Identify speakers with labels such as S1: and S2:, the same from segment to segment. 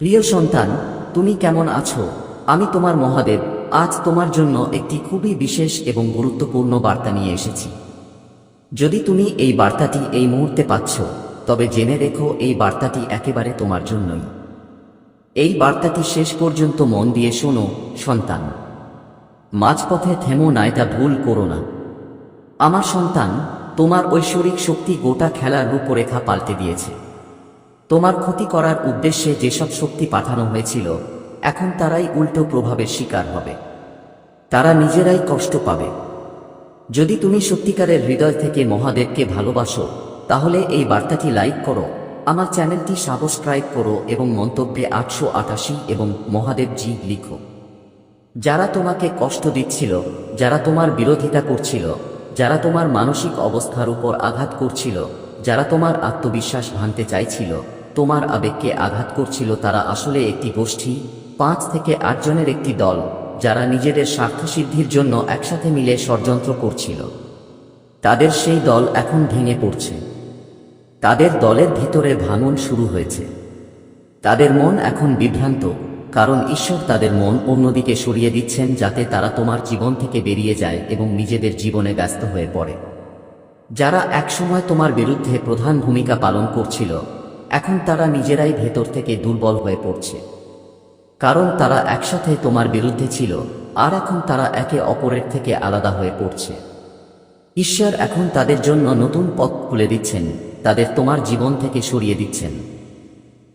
S1: প্রিয় সন্তান, তুমি কেমন আছো? আমি তোমার মহাদেব, আজ তোমার জন্য একটি খুবই বিশেষ এবং গুরুত্বপূর্ণ বার্তা নিয়ে এসেছি। যদি তুমি এই বার্তাটি এই মুহূর্তে পাচ্ছ, তবে জেনে রেখো এই বার্তাটি একেবারে তোমার জন্যই। এই বার্তাটি শেষ পর্যন্ত মন দিয়ে শোনো, সন্তান। মাঝপথে থেমো না, এটা ভুল করো না। আমার সন্তান, তোমার ঐশ্বরিক শক্তি গোটা খেলার রূপরেখা পাল্টে দিয়েছে। তোমার ক্ষতি করার উদ্দেশ্যে যেসব শক্তি পাঠানো হয়েছিল, এখন তারাই উল্টো প্রভাবের শিকার হবে। তারা নিজেরাই কষ্ট পাবে। যদি তুমি সত্যিকারের হৃদয় থেকে মহাদেবকে ভালোবাসো, তাহলে এই বার্তাটি লাইক করো, আমার চ্যানেলটি সাবস্ক্রাইব করো এবং মন্তব্যে আটশো আটাশি এবং মহাদেবজি লিখো। যারা তোমাকে কষ্ট দিচ্ছিল, যারা তোমার বিরোধিতা করছিল, যারা তোমার মানসিক অবস্থার উপর আঘাত করছিল, যারা তোমার আত্মবিশ্বাস ভাঙতে চাইছিল তোমার আবেগকে আঘাত করছিল তারা আসলে একটি গোষ্ঠী, পাঁচ থেকে আটজনের একটি দল, যারা নিজেদের স্বার্থসিদ্ধির জন্য একসাথে মিলে ষড়যন্ত্র করছিল। তাদের সেই দল এখন ভেঙে পড়ছে। তাদের দলের ভিতরে ভাঙন শুরু হয়েছে। তাদের মন এখন বিভ্রান্ত, কারণ ঈশ্বর তাদের মন অন্যদিকে সরিয়ে দিচ্ছেন যাতে তারা তোমার জীবন থেকে বেরিয়ে যায় এবং নিজেদের জীবনে ব্যস্ত হয়ে পড়ে। যারা একসময় তোমার বিরুদ্ধে প্রধান ভূমিকা পালন করছিল এখন তারা নিজেরাই ভেতর থেকে দুর্বল হয়ে পড়ছে। কারণ তারা একসাথে তোমার বিরুদ্ধে ছিল, আর এখন তারা একে অপরের থেকে আলাদা হয়ে পড়ছে। ঈশ্বর এখন তাদের জন্য নতুন পথ খুলে দিচ্ছেন, তাদের তোমার জীবন থেকে সরিয়ে দিচ্ছেন।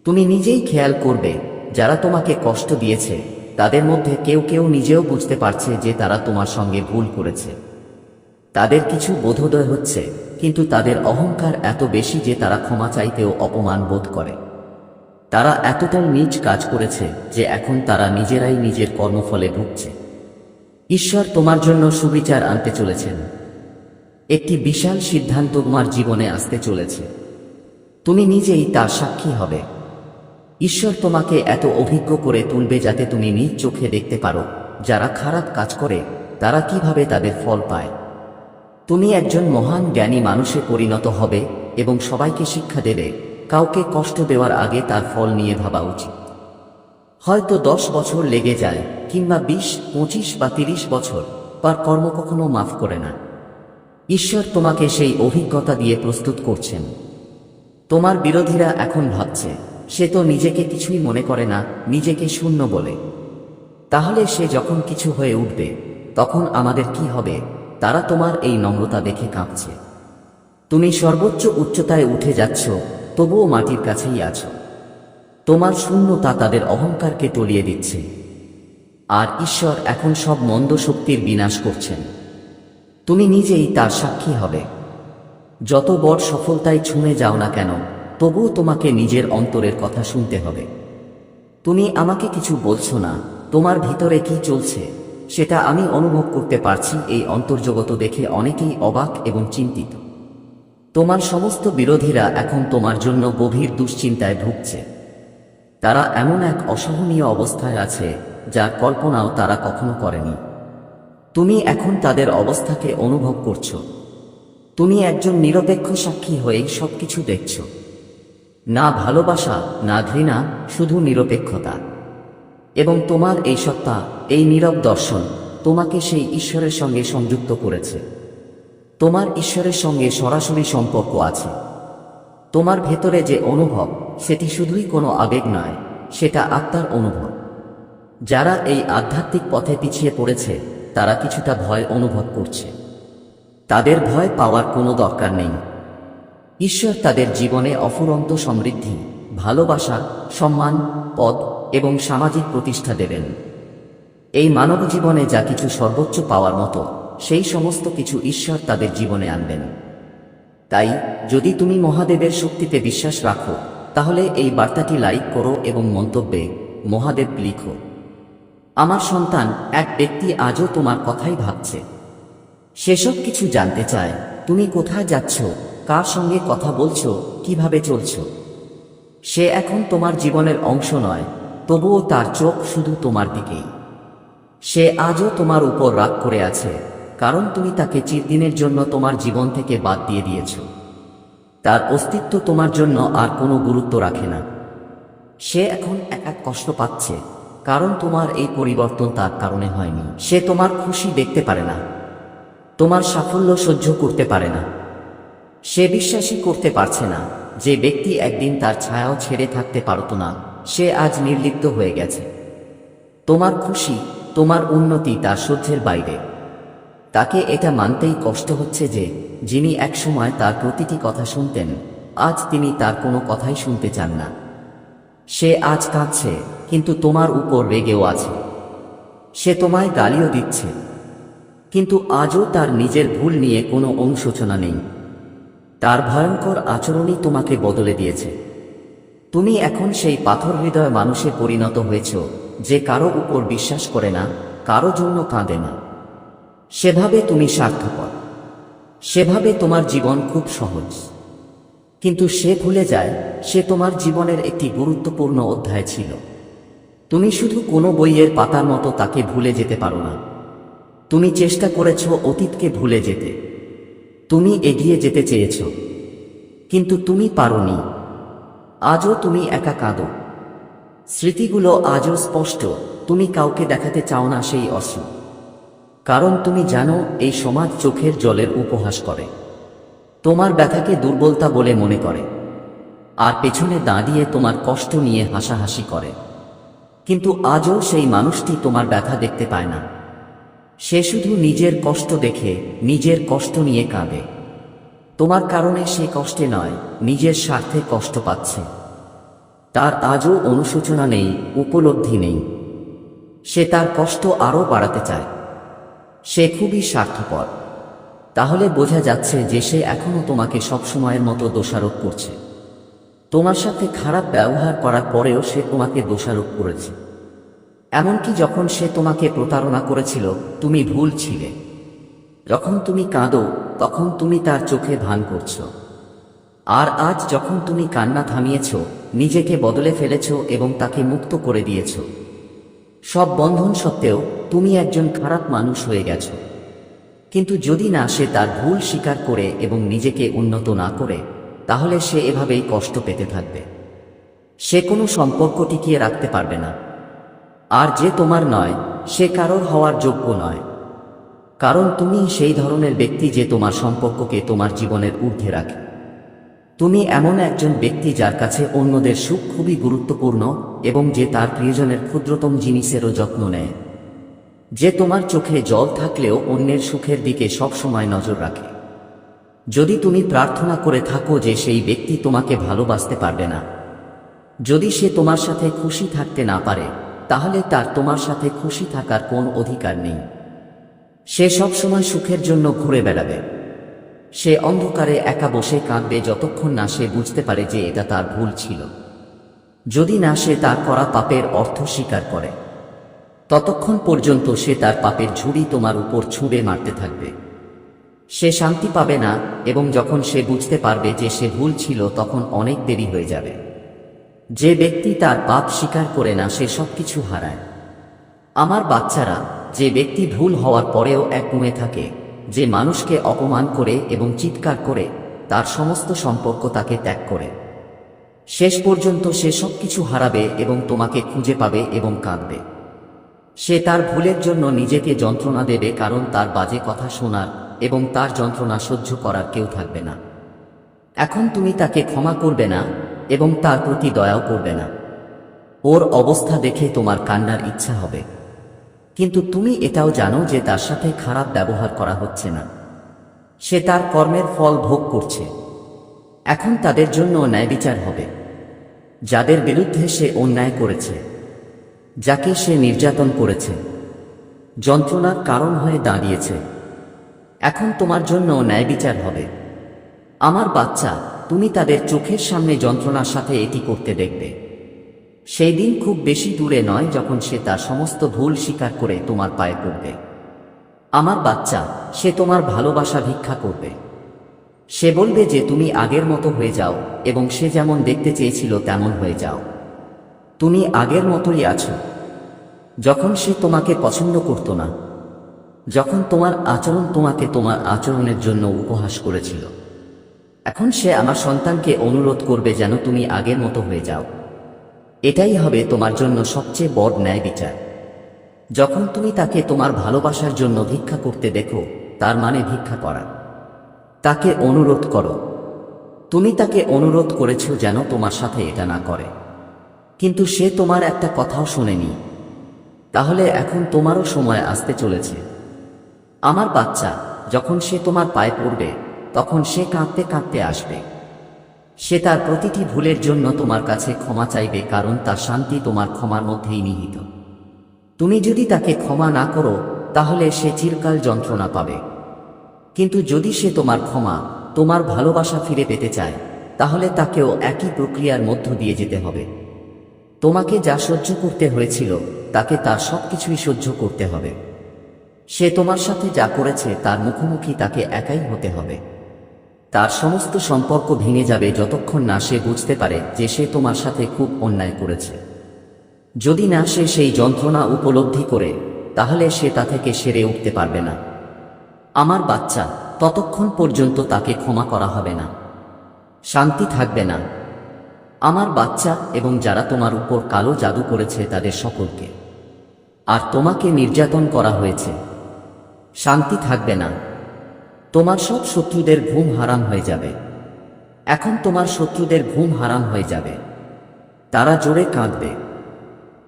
S1: তুমি নিজেই খেয়াল করবে, যারা তোমাকে কষ্ট দিয়েছে, তাদের মধ্যে কেউ কেউ নিজেও বুঝতে পারছে যে তারা তোমার সঙ্গে ভুল করেছে। তাদের কিছু বোধোদয় হচ্ছে কিন্তু তাদের অহংকার এত বেশি যে তারা ক্ষমা চাইতেও অপমান বোধ করে। তারা এতটাই নিজ কাজ করেছে যে এখন তারা নিজেরাই নিজের কর্মফলে ভুগছে। ঈশ্বর তোমার জন্য সুবিচার আনতে চলেছেন। একটি বিশাল সিদ্ধান্ত তোমার জীবনে আসতে চলেছে। তুমি নিজেই তার সাক্ষী হবে। ঈশ্বর তোমাকে এত অভিজ্ঞ করে তুলবে যাতে তুমি নিজ চোখে দেখতে পারো, যারা খারাপ কাজ করে, তারা কীভাবে তাদের ফল পায়। তুমি একজন মহান জ্ঞানী মানুষে পরিণত হবে এবং সবাইকে শিক্ষা দেবে, কাউকে কষ্ট দেওয়ার আগে তার ফল নিয়ে ভাবা উচিত। হয়তো দশ বছর লেগে যায়, কিংবা বিশ, পঁচিশ বা তিরিশ বছর, তার কর্ম কখনো মাফ করে না। ঈশ্বর তোমাকে সেই অভিজ্ঞতা দিয়ে প্রস্তুত করছেন। তোমার বিরোধীরা এখন ভাবছে, সে তো নিজেকে কিছুই মনে করে না, নিজেকে শূন্য বলে। তাহলে সে যখন কিছু হয়ে উঠবে, তখন আমাদের কি হবে? তারা তোমার এই নম্রতা দেখে কাঁপছে। তুমি সর্বোচ্চ উচ্চতায় উঠে যাচ্ছ, তবুও মাটির কাছেই আছো। তোমার শূন্যতা তাদের অহংকারকে টলিয়ে দিচ্ছে। আর ঈশ্বর এখন সব মন্দ শক্তির বিনাশ করছেন। তুমি নিজেই তার সাক্ষী হবে। যত বড় সফলতায় ছুঁয়ে যাও না কেন, তবুও তোমাকে নিজের অন্তরের কথা শুনতে হবে। তুমি আমাকে কিছু বলছো না, তোমার ভিতরে কি চলছে? সেটা আমি অনুভব করতে পারছি এই অন্তর্জগত দেখে অনেকেই অবাক এবং চিন্তিত। তোমার সমস্ত বিরোধীরা এখন তোমার জন্য গভীর দুশ্চিন্তায় ভুগছে। তারা এমন এক অসহনীয় অবস্থায় আছে, যার কল্পনাও তারা কখনো করেনি। তুমি এখন তাদের অবস্থাকে অনুভব করছ। তুমি একজন নিরপেক্ষ সাক্ষী হয়ে সবকিছু দেখছ। না ভালোবাসা, না ঘৃণা, শুধু নিরপেক্ষতা। এবং তোমার এই সত্তা এই নীরব দর্শন তোমাকে সেই ঈশ্বরের সঙ্গে সংযুক্ত করেছে। তোমার ঈশ্বরের সঙ্গে সরাসরি সম্পর্ক আছে। তোমার ভেতরে যে অনুভব, সেটি শুধুই কোনো আবেগ নয়, সেটা আত্মার অনুভব। যারা এই আধ্যাত্মিক পথে পিছিয়ে পড়েছে, তারা কিছুটা ভয় অনুভব করছে। তাদের ভয় পাওয়ার কোনো দরকার নেই। ঈশ্বর তাদের জীবনে অফুরন্ত সমৃদ্ধি, ভালোবাসা, সম্মান পদ এবং সামাজিক প্রতিষ্ঠা দেবেন। এই মানব জীবনে যা কিছু সর্বোচ্চ পাওয়ার মতো, সেই সমস্ত কিছু ঈশ্বর তাদের জীবনে আনবেন। তাই, যদি তুমি মহাদেবের শক্তিতে বিশ্বাস রাখো, তাহলে এই বার্তাটি লাইক করো এবং মন্তব্যে, মহাদেব লিখো। আমার সন্তান, এক ব্যক্তি আজও তোমার কথাই ভাবছে। সেসব কিছু জানতে চায়, তুমি কোথায় যাচ্ছ, কার সঙ্গে কথা বলছো, কীভাবে চলছ? সে এখন তোমার জীবনের অংশ নয়, তবুও তার চোখ শুধু তোমার দিকেই। সে আজও তোমার উপর রাগ করে আছে, কারণ তুমি তাকে চিরদিনের জন্য তোমার জীবন থেকে বাদ দিয়ে দিয়েছ। তার অস্তিত্ব তোমার জন্য আর কোনো গুরুত্ব রাখে না। সে এখন এক এক কষ্ট পাচ্ছে, কারণ তোমার এই পরিবর্তন তার কারণে হয়নি। সে তোমার খুশি দেখতে পারে না, তোমার সাফল্য সহ্য করতে পারে না। সে বিশ্বাসই করতে পারছে না যে ব্যক্তি একদিন তার ছায়াও ছেড়ে থাকতে পারত না। সে আজ নির্লিপ্ত হয়ে গেছে। তোমার খুশি তোমার উন্নতি তার সহ্যের বাইরে। তাকে এটা মানতেই কষ্ট হচ্ছে যে, যিনি একসময় তার প্রতিটি কথা শুনতেন, আজ তিনি তার কোনো কথাই শুনতে চান না। সে আজ কাঁদছে, কিন্তু তোমার উপর রেগেও আছে। সে তোমায় গালিও দিচ্ছে। কিন্তু আজও তার নিজের ভুল নিয়ে কোনো অনুশোচনা নেই। তার ভয়ঙ্কর আচরণই তোমাকে বদলে দিয়েছে। তুমি এখন সেই পাথর হৃদয় মানুষে পরিণত হয়েছ যে কারও উপর বিশ্বাস করে না, কারও জন্য কাঁদে না। সেভাবে তুমি স্বার্থপর। সেভাবে তোমার জীবন খুব সহজ। কিন্তু সে ভুলে যায়, সে তোমার জীবনের একটি গুরুত্বপূর্ণ অধ্যায় ছিল। তুমি শুধু কোনো বইয়ের পাতার মতো তাকে ভুলে যেতে পারো না। তুমি চেষ্টা করেছ অতীতকে ভুলে যেতে। তুমি এগিয়ে যেতে চেয়েছ। কিন্তু তুমি পারোনি। আজও তুমি একা কাঁদো। স্মৃতিগুলো আজও স্পষ্ট। তুমি কাউকে দেখাতে চাও না সেই অশ্রু। কারণ তুমি জানো, এই সমাজ চোখের জলের উপহাস করে। তোমার ব্যথাকে দুর্বলতা বলে মনে করে। আর পেছনে দাঁড়িয়ে তোমার কষ্ট নিয়ে হাসাহাসি করে। কিন্তু আজও সেই মানুষটি তোমার ব্যথা দেখতে পায় না। সে শুধু নিজের কষ্ট দেখে, নিজের কষ্ট নিয়ে কাঁদে। তোমার কারণে সে কষ্টে নয়, নিজের স্বার্থে কষ্ট পাচ্ছে। তার আজও অনুশোচনা নেই, উপলব্ধি নেই। সে তার কষ্ট আরও বাড়াতে চায়। সে খুবই স্বার্থপর। তাহলে বোঝা যাচ্ছে যে সে এখনও তোমাকে সবসময়ের মতো দোষারোপ করছে। তোমার সাথে খারাপ ব্যবহার করার পরেও সে তোমাকে দোষারোপ করেছে। এমনকি যখন সে তোমাকে প্রতারণা করেছিল, তুমি ভুল ছিলে। যখন তুমি কাঁদো, তখন তুমি তার চোখে ভান করছ। আর আজ যখন তুমি কান্না থামিয়েছ নিজেকে বদলে ফেলেছ এবং তাকে মুক্ত করে দিয়েছ। সব বন্ধন সত্ত্বেও তুমি একজন খারাপ মানুষ হয়ে গেছো। কিন্তু যদি না সে তার ভুল স্বীকার করে এবং নিজেকে উন্নত না করে, তাহলে সে এভাবেই কষ্ট পেতে থাকবে। সে কোনো সম্পর্ক টিকিয়ে রাখতে পারবে না। আর যে তোমার নয়, সে কারোর হওয়ার যোগ্য নয়। কারণ তুমি সেই ধরনের ব্যক্তি যে তোমার সম্পর্ককে তোমার জীবনের ঊর্ধ্বে রাখে। তুমি এমন একজন ব্যক্তি যার কাছে অন্যদের সুখ খুবই গুরুত্বপূর্ণ এবং যে তার প্রিয়জনের ক্ষুদ্রতম জিনিসেরও যত্ন নেয়। যে তোমার চোখে জল থাকলেও অন্যের সুখের দিকে সবসময় নজর রাখে। যদি তুমি প্রার্থনা করে থাকো যে সেই ব্যক্তি তোমাকে ভালোবাসতে পারবে না। যদি সে তোমার সাথে খুশি থাকতে না পারে, তাহলে তার তোমার সাথে খুশি থাকার কোন অধিকার নেই। সে সবসময় সুখের জন্য ঘুরে বেড়াবে। সে অন্ধকারে একা বসে কাঁদবে যতক্ষণ না সে বুঝতে পারে যে এটা তার ভুল ছিল। যদি না সে তার করা পাপের অর্থ স্বীকার করে, ততক্ষণ পর্যন্ত সে তার পাপের ঝুড়ি তোমার উপর ছুঁড়ে মারতে থাকবে। সে শান্তি পাবে না এবং যখন সে বুঝতে পারবে যে সে ভুল ছিল, তখন অনেক দেরি হয়ে যাবে। যে ব্যক্তি তার পাপ স্বীকার করে না, সে সব কিছু হারায়। আমার বাচ্চারা, যে ব্যক্তি ভুল হওয়ার পরেও এক গুণে থাকে যে মানুষকে অপমান করে এবং চিৎকার করে, তার সমস্ত সম্পর্ক তাকে ত্যাগ করে। শেষ পর্যন্ত সে সব কিছু হারাবে এবং তোমাকে খুঁজে পাবে এবং কাঁদবে। সে তার ভুলের জন্য নিজেকে যন্ত্রণা দেবে কারণ তার বাজে কথা শোনার এবং তার যন্ত্রণা সহ্য করার কেউ থাকবে না। এখন তুমি তাকে ক্ষমা করবে না এবং তার প্রতি দয়াও করবে না। ওর অবস্থা দেখে তোমার কান্নার ইচ্ছা হবে। কিন্তু তুমি এটাও জানো যে তার সাথে খারাপ ব্যবহার করা হচ্ছে না। সে তার কর্মের ফল ভোগ করছে। এখন তাদের জন্য ন্যায় বিচার হবে। যাদের বিরুদ্ধে সে অন্যায় করেছে, যাকে সে নির্যাতন করেছে, যন্ত্রণার কারণ হয়ে দাঁড়িয়েছে। এখন তোমার জন্য ন্যায় বিচার হবে। আমার বাচ্চা, তুমি তাদের চোখের সামনে যন্ত্রণার সাথে এটি করতে দেখবে। সেই দিন খুব বেশি দূরে নয় যখন সে তার সমস্ত ভুল স্বীকার করে তোমার পায়ে পড়বে। আমার বাচ্চা, সে তোমার ভালোবাসা ভিক্ষা করবে। সে বলবে যে তুমি আগের মতো হয়ে যাও এবং সে যেমন দেখতে চেয়েছিল তেমন হয়ে যাও। তুমি আগের মতোই আছো। যখন সে তোমাকে পছন্দ করত না, যখন তোমার আচরণ তোমাকে তোমার আচরণের জন্য উপহাস করেছিল, এখন সে আমার সন্তানকে অনুরোধ করবে যেন তুমি আগের মতো হয়ে যাও। এটাই হবে তোমার জন্য সবচেয়ে বড় ন্যায় বিচার। যখন তুমি তাকে তোমার ভালোবাসার জন্য ভিক্ষা করতে দেখো, তার মানে ভিক্ষা করা। তাকে অনুরোধ করো। তুমি তাকে অনুরোধ করেছ যেন তোমার সাথে এটা না করে। কিন্তু সে তোমার একটা কথাও শোনেনি। তাহলে এখন তোমারও সময় আসতে চলেছে। আমার বাচ্চা, যখন সে তোমার পায়ে পড়বে, তখন সে কাঁদতে কাঁদতে আসবে। সে তার প্রতিটি ভুলের জন্য তোমার কাছে ক্ষমা চাইবে কারণ তার শান্তি তোমার ক্ষমার মধ্যেই নিহিত। তুমি যদি তাকে ক্ষমা না করো, তাহলে সে চিরকাল যন্ত্রণা পাবে। কিন্তু যদি সে তোমার ক্ষমা, তোমার ভালোবাসা ফিরে পেতে চায়, তাহলে তাকেও একই প্রক্রিয়ার মধ্য দিয়ে যেতে হবে। তোমাকে যা সহ্য করতে হয়েছিল, তাকে তার সবকিছুই সহ্য করতে হবে। সে তোমার সাথে যা করেছে, তার মুখোমুখি তাকে একাই হতে হবে। তার সমস্ত সম্পর্ক ভেঙে যাবে যতক্ষণ না সে বুঝতে পারে যে সে তোমার সাথে খুব অন্যায় করেছে। যদি না সে সেই যন্ত্রণা উপলব্ধি করে, তাহলে সে তা থেকে সেরে উঠতে পারবে না। আমার বাচ্চা, ততক্ষণ পর্যন্ত তাকে ক্ষমা করা হবে না। শান্তি থাকবে না। আমার বাচ্চা এবং যারা তোমার উপর কালো জাদু করেছে তাদের সকলকে। আর তোমাকে নির্যাতন করা হয়েছে। শান্তি থাকবে না। তোমার সব শত্রুদের ঘুম হারাম হয়ে যাবে। এখন তোমার শত্রুদের ঘুম হারাম হয়ে যাবে। তারা জোরে কাঁদবে।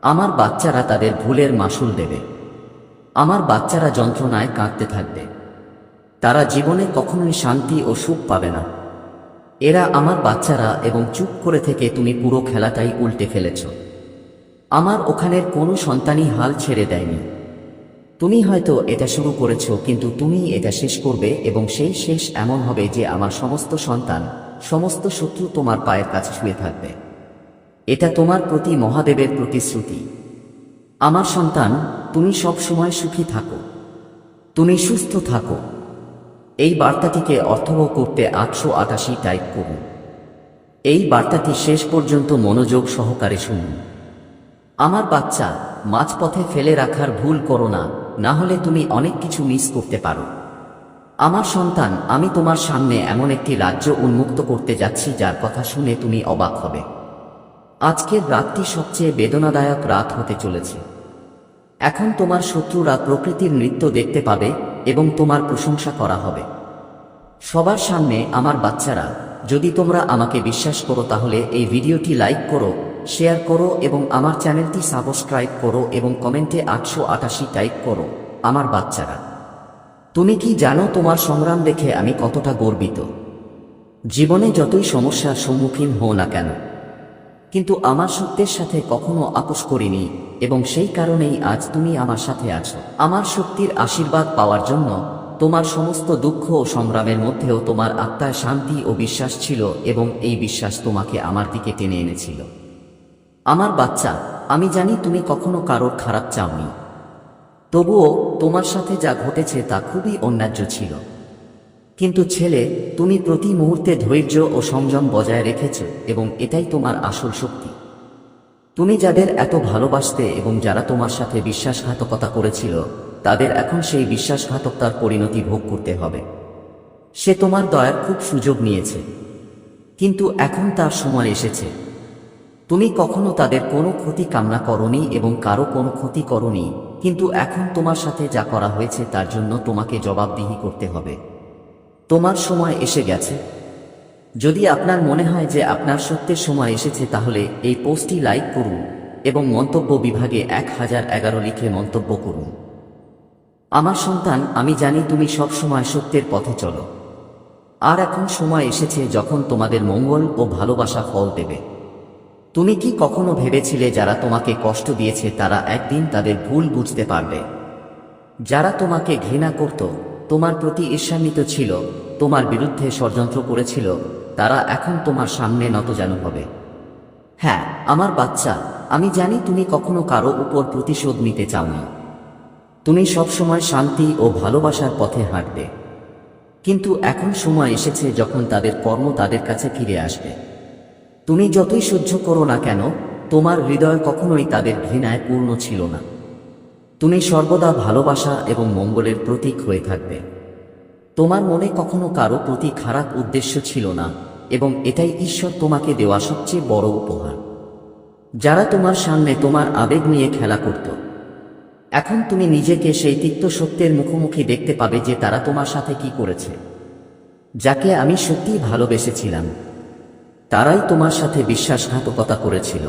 S1: আমার বাচ্চারা তাদের ভুলের মাসুল দেবে। আমার বাচ্চারা যন্ত্রণায় কাঁদতে থাকবে। তারা জীবনে কখনোই শান্তি ও সুখ পাবে না। এরা আমার বাচ্চারা এবং চুপ করে থেকে তুমি পুরো খেলাটাই উল্টে ফেলেছ। আমার ওখানের কোনো সন্তানই হাল ছেড়ে দেয়নি। তুমি হয়তো এটা শুরু করেছ, কিন্তু তুমি এটা শেষ করবে এবং সেই শেষ এমন হবে যে আমার সমস্ত সন্তান, সমস্ত শত্রু তোমার পায়ের কাছে শুয়ে থাকবে। এটা তোমার প্রতি মহাদেবের প্রতিশ্রুতি। আমার সন্তান, তুমি সব সময় সুখী থাকো। তুমি সুস্থ থাকো। এই বার্তাটিকে অর্থবহ করতে আটশো আটাশি টাইপ করুন। এই বার্তাটি শেষ পর্যন্ত মনোযোগ সহকারে শুনুন। আমার বাচ্চা, মাঝপথে ফেলে রাখার ভুল করো না। না হলে তুমি অনেক কিছু মিস করতে পারো। আমার সন্তান, আমি তোমার সামনে এমন একটি রাজ্য উন্মুক্ত করতে যাচ্ছি যার কথা শুনে তুমি অবাক হবে। আজকের রাতটি সবচেয়ে বেদনাদায়ক রাত হতে চলেছে। এখন তোমার শত্রুরা প্রকৃতির নৃত্য দেখতে পাবে এবং তোমার প্রশংসা করা হবে। সবার সামনে আমার বাচ্চারা, যদি তোমরা আমাকে বিশ্বাস করো তাহলে এই ভিডিওটি লাইক করো শেয়ার করো এবং আমার চ্যানেলটি সাবস্ক্রাইব করো এবং কমেন্টে আটশো আটাশি টাইপ করো, আমার বাচ্চারা। তুমি কি জানো তোমার সংগ্রাম দেখে আমি কতটা গর্বিত? জীবনে যতই সমস্যার সম্মুখীন হও না কেন, কিন্তু আমার সত্যের সাথে কখনো আপোষ করিনি এবং সেই কারণেই আজ তুমি আমার সাথে আছো। আমার শক্তির আশীর্বাদ পাওয়ার জন্য তোমার সমস্ত দুঃখ ও সংগ্রামের মধ্যেও তোমার আত্মায় শান্তি ও বিশ্বাস ছিল এবং এই বিশ্বাস তোমাকে আমার দিকে টেনে এনেছিল। আমার বাচ্চা, আমি জানি তুমি কখনো কারোর খারাপ চাওনি। তবুও তোমার সাথে যা ঘটেছে তা খুবই অন্যায্য ছিল। কিন্তু ছেলে, তুমি প্রতি মুহূর্তে ধৈর্য ও সংযম বজায় রেখেছ এবং এটাই তোমার আসল শক্তি। তুমি যাদের এত ভালোবাসতে এবং যারা তোমার সাথে বিশ্বাসঘাতকতা করেছিল, তাদের এখন সেই বিশ্বাসঘাতকতার পরিণতি ভোগ করতে হবে। সে তোমার দয়ার খুব সুযোগ নিয়েছে। কিন্তু এখন তার সময় এসেছে। তুমি কখনো তাদের কোনো ক্ষতি কামনা করনি এবং কারও কোনো ক্ষতি করনি, কিন্তু এখন তোমার সাথে যা করা হয়েছে তার জন্য তোমাকে জবাবদিহি করতে হবে। তোমার সময় এসে গেছে। যদি আপনার মনে হয় যে আপনার সত্যের সময় এসেছে, তাহলে এই পোস্টটি লাইক করুন এবং মন্তব্য বিভাগে এক হাজার এগারো লিখে মন্তব্য করুন। আমার সন্তান, আমি জানি তুমি সব সময় সত্যের পথে চলো। আর এখন সময় এসেছে যখন তোমাদের মঙ্গল ও ভালোবাসা ফল দেবে। তুমি কি কখনো ভেবেছিলে যারা তোমাকে কষ্ট দিয়েছে তারা একদিন তাদের ভুল বুঝতে পারবে? যারা তোমাকে ঘৃণা করত, তোমার প্রতি ঈর্ষান্বিত ছিল, তোমার বিরুদ্ধে ষড়যন্ত্র করেছিল, তারা এখন তোমার সামনে নতজানু হবে। হ্যাঁ আমার বাচ্চা, আমি জানি তুমি কখনো কারও উপর প্রতিশোধ নিতে চাওনি। তুমি সবসময় শান্তি ও ভালোবাসার পথে হাঁটবে। কিন্তু এখন সময় এসেছে যখন তাদের কর্ম তাদের কাছে ফিরে আসবে। তুমি যতই সহ্য করো না কেন, তোমার হৃদয় কখনোই তাদের ঘৃণায় পূর্ণ ছিল না। তুমি সর্বদা ভালোবাসা এবং মঙ্গলের প্রতীক হয়ে থাকবে। তোমার মনে কখনো কারও প্রতি খারাপ উদ্দেশ্য ছিল না, এবং এটাই ঈশ্বর তোমাকে দেওয়া সবচেয়ে বড় উপহার। যারা তোমার সামনে তোমার আবেগ নিয়ে খেলা করত, এখন তুমি নিজেকে সেই তিক্ত সত্যের মুখোমুখি দেখতে পাবে যে তারা তোমার সাথে কি করেছে, যাকে আমি সত্যিই ভালোবেসেছিলাম। তারাই তোমার সাথে বিশ্বাসঘাতকতা করেছিল।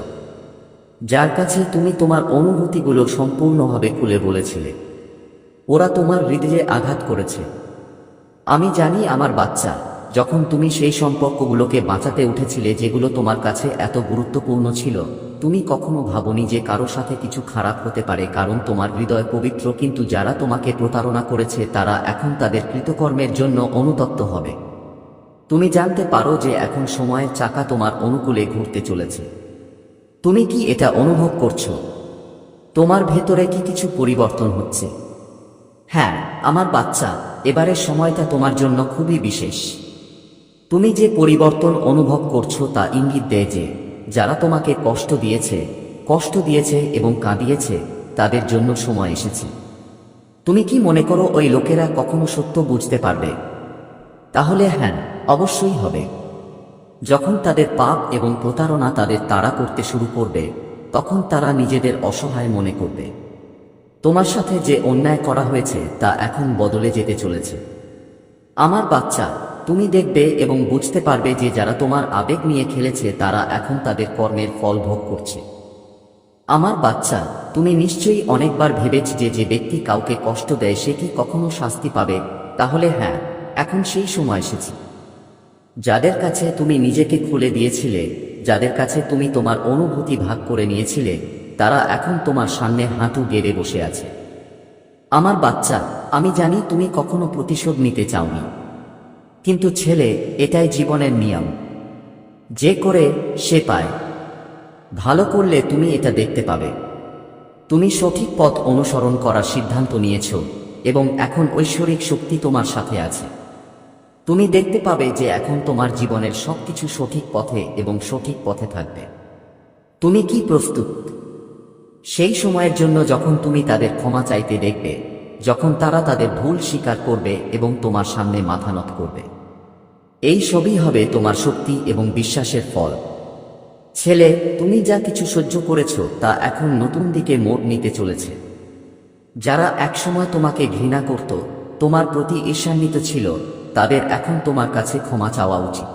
S1: যার কাছে তুমি তোমার অনুভূতিগুলো সম্পূর্ণভাবে খুলে বলেছিলে। ওরা তোমার হৃদয়ে আঘাত করেছে। আমি জানি আমার বাচ্চা, যখন তুমি সেই সম্পর্কগুলোকে বাঁচাতে উঠেছিলে যেগুলো তোমার কাছে এত গুরুত্বপূর্ণ ছিল, তুমি কখনো ভাবনি যে কারও সাথে কিছু খারাপ হতে পারে কারণ তোমার হৃদয় পবিত্র, কিন্তু যারা তোমাকে প্রতারণা করেছে তারা এখন তাদের কৃতকর্মের জন্য অনুতপ্ত হবে। তুমি জানতে পারো যে এখন সময়ের চাকা তোমার অনুকূলে ঘুরতে চলেছে। তুমি কি এটা অনুভব করছ? তোমার ভেতরে কি কিছু পরিবর্তন হচ্ছে? হ্যাঁ আমার বাচ্চা, এবারের সময়টা তোমার জন্য খুবই বিশেষ। তুমি যে পরিবর্তন অনুভব করছ তা ইঙ্গিত দেয় যে, যারা তোমাকে কষ্ট দিয়েছে কষ্ট দিয়েছে এবং কাঁদিয়েছে, তাদের জন্য সময় এসেছে। তুমি কি মনে করো ওই লোকেরা কখনো সত্য বুঝতে পারবে? তাহলে হ্যাঁ অবশ্যই হবে। যখন তাদের পাপ এবং প্রতারণা তাদের তাড়া করতে শুরু করবে, তখন তারা নিজেদের অসহায় মনে করবে। তোমার সাথে যে অন্যায় করা হয়েছে, তা এখন বদলে যেতে চলেছে। আমার বাচ্চা, তুমি দেখবে এবং বুঝতে পারবে যে যারা তোমার আবেগ নিয়ে খেলেছে, তারা এখন তাদের কর্মের ফল ভোগ করছে। আমার বাচ্চা, তুমি নিশ্চয়ই অনেকবার ভেবেছ যে যে ব্যক্তি কাউকে কষ্ট দেয়, সে কি কখনো শাস্তি পাবে? তাহলে হ্যাঁ এখন সেই সময় এসেছে। যাদের কাছে তুমি নিজেকে খুলে দিয়েছিলে, যাদের কাছে তুমি তোমার অনুভূতি ভাগ করে নিয়েছিলে, তারা এখন তোমার সামনে হাঁটু গেড়ে বসে আছে। আমার বাচ্চা, আমি জানি তুমি কখনো প্রতিশোধ নিতে চাওনি। কিন্তু ছেলে, এটাই জীবনের নিয়ম। যে করে, সে পায়। ভালো করলে তুমি এটা দেখতে পাবে। তুমি সঠিক পথ অনুসরণ করার সিদ্ধান্ত নিয়েছ, এবং এখন ঐশ্বরিক শক্তি তোমার সাথে আছে। তুমি দেখতে পাবে যে এখন তোমার জীবনের সবকিছু সঠিক পথে এবং সঠিক পথে থাকবে। তুমি কি প্রস্তুত? সেই সময়ের জন্য যখন তুমি তাদের ক্ষমা চাইতে দেখবে, যখন তারা তাদের ভুল স্বীকার করবে এবং তোমার সামনে মাথা নত করবে। এই সবই হবে তোমার শক্তি এবং বিশ্বাসের ফল। ছেলে, তুমি যা কিছু সহ্য করেছ তা এখন নতুন দিকে মোড় নিতে চলেছে। যারা একসময় তোমাকে ঘৃণা করত, তোমার প্রতি ঈর্ষান্বিত ছিল তাদের এখন তোমার কাছে ক্ষমা চাওয়া উচিত।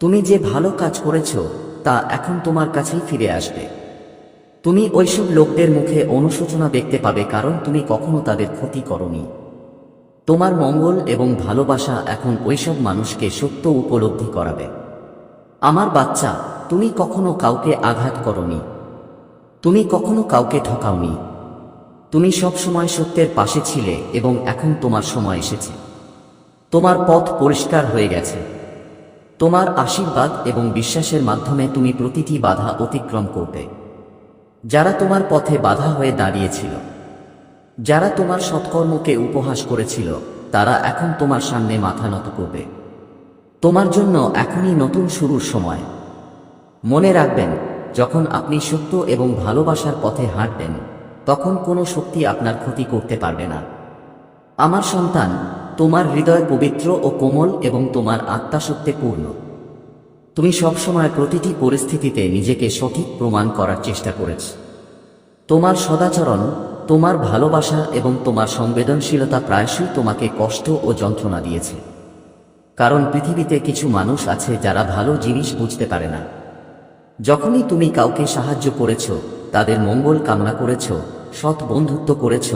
S1: তুমি যে ভালো কাজ করেছ, তা এখন তোমার কাছেই ফিরে আসবে। তুমি ওইসব লোকদের মুখে অনুশোচনা দেখতে পাবে, কারণ তুমি কখনো তাদের ক্ষতি করনি। তোমার মঙ্গল এবং ভালোবাসা এখন ওইসব মানুষকে সত্য উপলব্ধি করাবে। আমার বাচ্চা, তুমি কখনো কাউকে আঘাত করনি। তুমি কখনো কাউকে ঠকাওনি। তুমি সব সময় সত্যের পাশে ছিলে এবং এখন তোমার সময় এসেছে। তোমার পথ পরিষ্কার হয়ে গেছে। তোমার আশীর্বাদ এবং বিশ্বাসের মাধ্যমে তুমি প্রতিটি বাধা অতিক্রম করবে। যারা তোমার পথে বাধা হয়ে দাঁড়িয়েছিল, যারা তোমার সৎকর্মকে উপহাস করেছিল, তারা এখন তোমার সামনে মাথা নত করবে। তোমার জন্য এখনই নতুন শুরুর সময়। মনে রাখবেন, যখন আপনি সত্য এবং ভালোবাসার পথে হাঁটবেন, তখন কোনো শক্তি আপনার ক্ষতি করতে পারবে না। আমার সন্তান তোমার হৃদয় পবিত্র ও কোমল এবং তোমার আত্মা সত্যে পূর্ণ। তুমি সবসময় প্রতিটি পরিস্থিতিতে নিজেকে সঠিক প্রমাণ করার চেষ্টা করেছ। তোমার সদাচরণ, তোমার ভালোবাসা এবং তোমার সংবেদনশীলতা প্রায়শই তোমাকে কষ্ট ও যন্ত্রণা দিয়েছে। কারণ পৃথিবীতে কিছু মানুষ আছে যারা ভালো জিনিস বুঝতে পারে না। যখনই তুমি কাউকে সাহায্য করেছ, তাদের মঙ্গল কামনা করেছ, সৎ বন্ধুত্ব করেছ,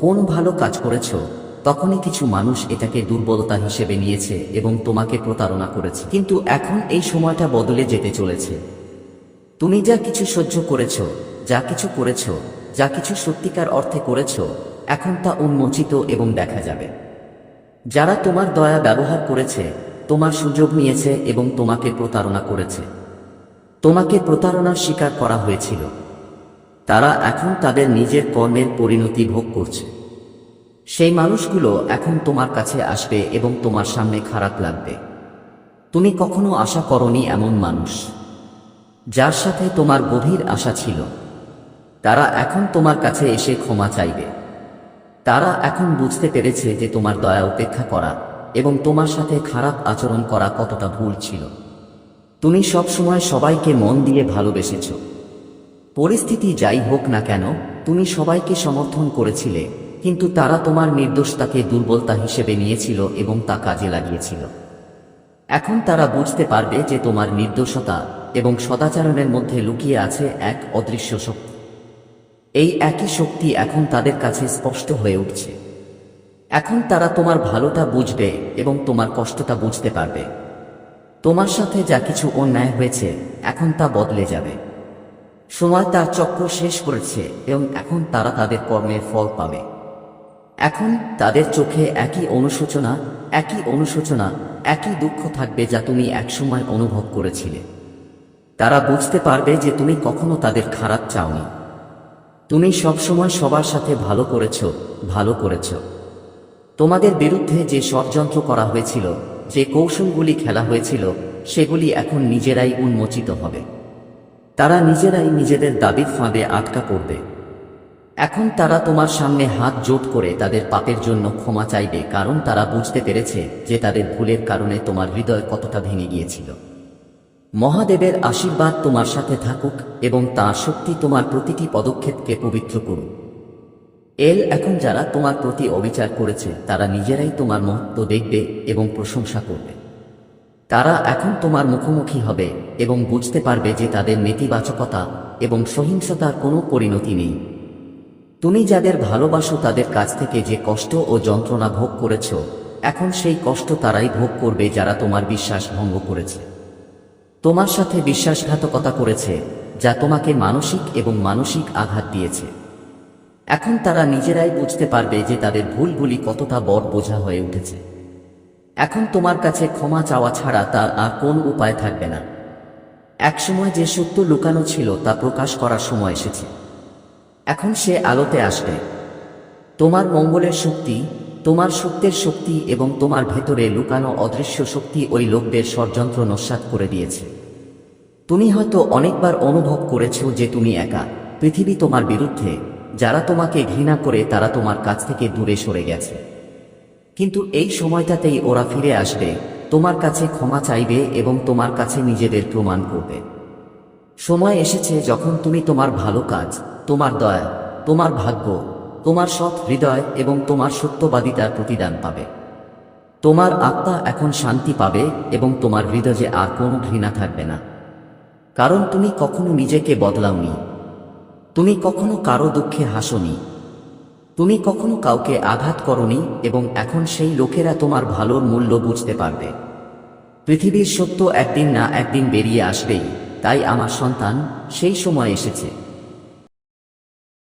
S1: কোন ভালো কাজ করেছ তখনই কিছু মানুষ এটাকে দুর্বলতা হিসেবে নিয়েছে এবং তোমাকে প্রতারণা করেছে। কিন্তু এখন এই সময়টা বদলে যেতে চলেছে। তুমি যা কিছু সহ্য করেছ, যা কিছু করেছ, যা কিছু সত্যিকার অর্থে করেছ, এখন তা উন্মোচিত এবং দেখা যাবে। যারা তোমার দয়া ব্যবহার করেছে, তোমার সুযোগ নিয়েছে এবং তোমাকে প্রতারণা করেছে। তোমাকে প্রতারণার শিকার করা হয়েছিল। তারা এখন তাদের নিজের কর্মের পরিণতি ভোগ করছে। সেই মানুষগুলো এখন তোমার কাছে আসবে এবং তোমার সামনে খারাপ লাগবে। তুমি কখনো আশা করনি এমন মানুষ। যার সাথে তোমার গভীর আশা ছিল। তারা এখন তোমার কাছে এসে ক্ষমা চাইবে। তারা এখন বুঝতে পেরেছে যে তোমার দয়া উপেক্ষা করা এবং তোমার সাথে খারাপ আচরণ করা কতটা ভুল ছিল। তুমি সব সময় সবাইকে মন দিয়ে ভালোবেসেছ। পরিস্থিতি যাই হোক না কেন, তুমি সবাইকে সমর্থন করেছিলে কিন্তু তারা তোমার নির্দোষতাকে দুর্বলতা হিসেবে নিয়েছিল এবং তা কাজে লাগিয়েছিল। এখন তারা বুঝতে পারবে যে তোমার নির্দোষতা এবং সদাচরণের মধ্যে লুকিয়ে আছে এক অদৃশ্য শক্তি। এই একই শক্তি এখন তাদের কাছে স্পষ্ট হয়ে উঠছে। এখন তারা তোমার ভালোটা বুঝবে এবং তোমার কষ্টটা বুঝতে পারবে। তোমার সাথে যা কিছু অন্যায় হয়েছে, এখন তা বদলে যাবে। সময় তার চক্র শেষ করেছে এবং এখন তারা তাদের কর্মের ফল পাবে। এখন তাদের চোখে একই অনুশোচনা একই অনুশোচনা, একই দুঃখ থাকবে যা তুমি একসময় অনুভব করেছিলে। তারা বুঝতে পারবে যে তুমি কখনো তাদের খারাপ চাওনি। তুমি সবসময় সবার সাথে ভালো করেছ ভালো করেছ। তোমাদের বিরুদ্ধে যে ষড়যন্ত্র করা হয়েছিল, যে কৌশলগুলি খেলা হয়েছিল, সেগুলি এখন নিজেরাই উন্মোচিত হবে। তারা নিজেরাই নিজেদের দাবির ফাঁদে আটকা পড়বে। এখন তারা তোমার সামনে হাত জোট করে তাদের পাপের জন্য ক্ষমা চাইবে, কারণ তারা বুঝতে পেরেছে যে তাদের ভুলের কারণে তোমার হৃদয় কতটা ভেঙে গিয়েছিল। মহাদেবের আশীর্বাদ তোমার সাথে থাকুক এবং তাঁর শক্তি তোমার প্রতিটি পদক্ষেপকে পবিত্র করুক। এল এখন যারা তোমার প্রতি অবিচার করেছে, তারা নিজেরাই তোমার মহত্ব দেখবে এবং প্রশংসা করবে। তারা এখন তোমার মুখোমুখি হবে এবং বুঝতে পারবে যে তাদের নেতিবাচকতা এবং সহিংসতার কোনো পরিণতি নেই। তুমি যাদের ভালোবাসো তাদের কাছ থেকে যে কষ্ট ও যন্ত্রণা ভোগ করেছ, এখন সেই কষ্ট তারাই ভোগ করবে যারা তোমার বিশ্বাস ভঙ্গ করেছে। তোমার সাথে বিশ্বাসঘাতকতা করেছে, যা তোমাকে মানসিক এবং মানসিক আঘাত দিয়েছে। এখন তারা নিজেরাই বুঝতে পারবে যে তাদের ভুলগুলি কতটা বড় বোঝা হয়ে উঠেছে। এখন তোমার কাছে ক্ষমা চাওয়া ছাড়া তার আর কোন উপায় থাকবে না। একসময় যে সত্য লুকানো ছিল তা প্রকাশ করার সময় এসেছে। এখন সে আলোতে আসবে। তোমার মঙ্গলের শক্তি, তোমার সত্যের শক্তি এবং তোমার ভেতরে লুকানো অদৃশ্য শক্তি ওই লোকদের ষড়যন্ত্র নস্বাত করে দিয়েছে। তুমি হয়তো অনেকবার অনুভব করেছ যে তুমি একা। পৃথিবী তোমার বিরুদ্ধে। যারা তোমাকে ঘৃণা করে তারা তোমার কাছ থেকে দূরে সরে গেছে। কিন্তু এই সময়টাতেই ওরা ফিরে আসবে, তোমার কাছে ক্ষমা চাইবে এবং তোমার কাছে নিজেদের প্রমাণ করবে। সময় এসেছে যখন তুমি তোমার ভালো কাজ তোমার দয়া, তোমার ভাগ্য, তোমার সৎ হৃদয় এবং তোমার সত্যবাদিতার প্রতিদান পাবে। তোমার আত্মা এখন শান্তি পাবে এবং তোমার হৃদয়ে আর কোনো ঘৃণা থাকবে না। কারণ তুমি কখনো নিজেকে বদলাওনি। তুমি কখনো কারও দুঃখে হাসনি। তুমি কখনো কাউকে আঘাত করনি এবং এখন সেই লোকেরা তোমার ভালোর মূল্য বুঝতে পারবে। পৃথিবীর সত্য একদিন না একদিন বেরিয়ে আসবেই, তাই আমার সন্তান সেই সময় এসেছে।